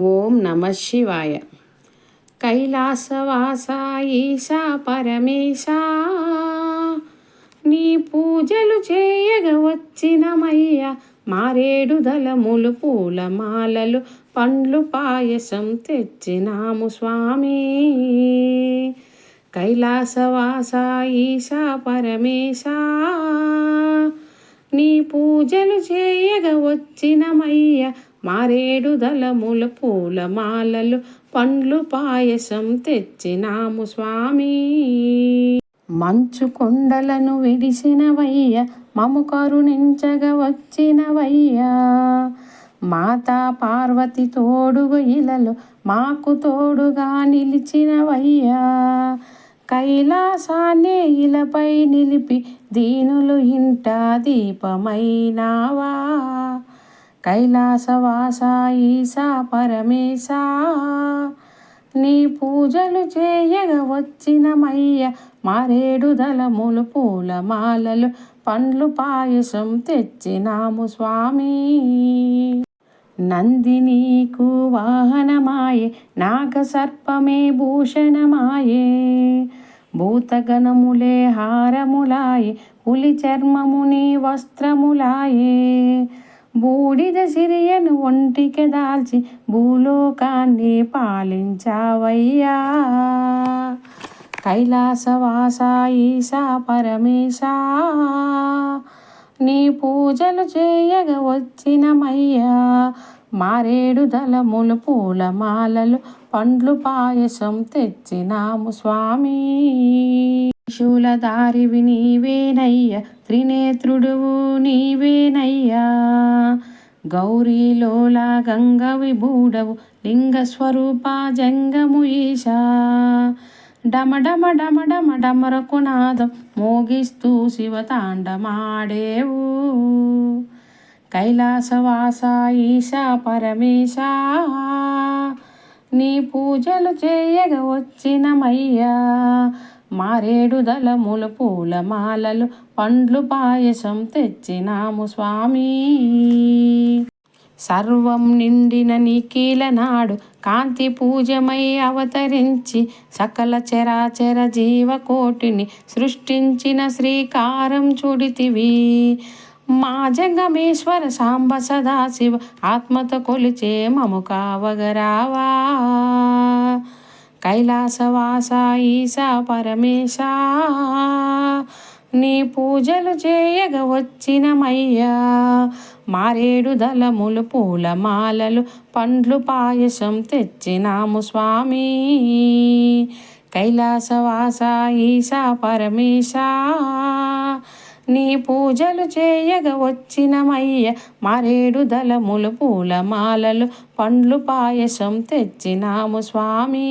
ఓం నమ శివాయ. కైలాసవాస ఈశా నీ పూజలు చేయగ వచ్చినమయ్య మారేడు దళములు పూల మాలలు పండ్లు పాయసం తెచ్చినాము స్వామి. కైలాసవాస ఈశా పరమేశ నీ పూజలు చేయగ వచ్చినమయ్య మారేడు దళముల పూల మాలలు పండ్లు పాయసం తెచ్చినాము స్వామి. మంచు కొండలను విడిసినవయ్య మము కరుణించగ వచ్చినవయ్యా. మాతా పార్వతి తోడుగు ఇలలో మాకు తోడుగా నిలిచినవయ్యా. కైలాసాన్ని ఇలపై నిలిపి దీనులు ఇంట దీపమైనావా. కైలాసవాస ఈశా పరమేశ. నీ పూజలు చేయగ వచ్చినమయ్య మారేడు దళములు పూల మాలలు పండ్లు పాయసం తెచ్చినాము స్వామి. నందినీకు వాహనమాయే నాగసర్పమే భూషణమాయే. భూతగణములే హారములాయే పులి చర్మముని వస్త్రములాయే. బూడిద సిరియను ఒంటికి దాల్చి భూలోకాన్ని పాలించావయ్యా. కైలాసవాస ఈశా పరమేశ నీ పూజలు చేయగ వచ్చినమయ్యా మారేడు దళములు పూల మాలలు పండ్లు పాయసం తెచ్చినాము స్వామి. శూలధారివి నీవేనయ్య త్రినేత్రుడువు నీవేనయ్యా. గౌరీలోలా గంగ విభూడవు లింగ స్వరూప జంగము ఈశా. డమ డమ డమ డమ డమరకు నాదం మోగిస్తూ శివతాండమాడేవు. కైలాసవాస ఈశా పరమేశ నీ పూజలు చేయగ వచ్చినమయ్యా. మారేడు దళముల పూల మాలలు పండ్లు పాయసం తెచ్చినాము స్వామి. సర్వం నిండిన నిఖిల నాడు కాంతి పూజమై అవతరించి సకల చరాచర జీవకోటిని సృష్టించిన శ్రీకారం చుడితివి. మా జంగమేశ్వర సాంబ సదాశివ ఆత్మత కొలిచే మము కావగరావా కైలాసవాస ఈశా పరమేశ నీ పూజలు చేయగ వచ్చినమయ్యా. మారేడు దళములు పూల మాలలు పండ్లు పాయసం తెచ్చినాము స్వామి. కైలాసవాస ఈశా పరమేశ నీ పూజలు చేయగ వచ్చినమయ్య మరేడు దళములు పూల మాలలు పండ్లు పాయసం తెచ్చినాము స్వామీ.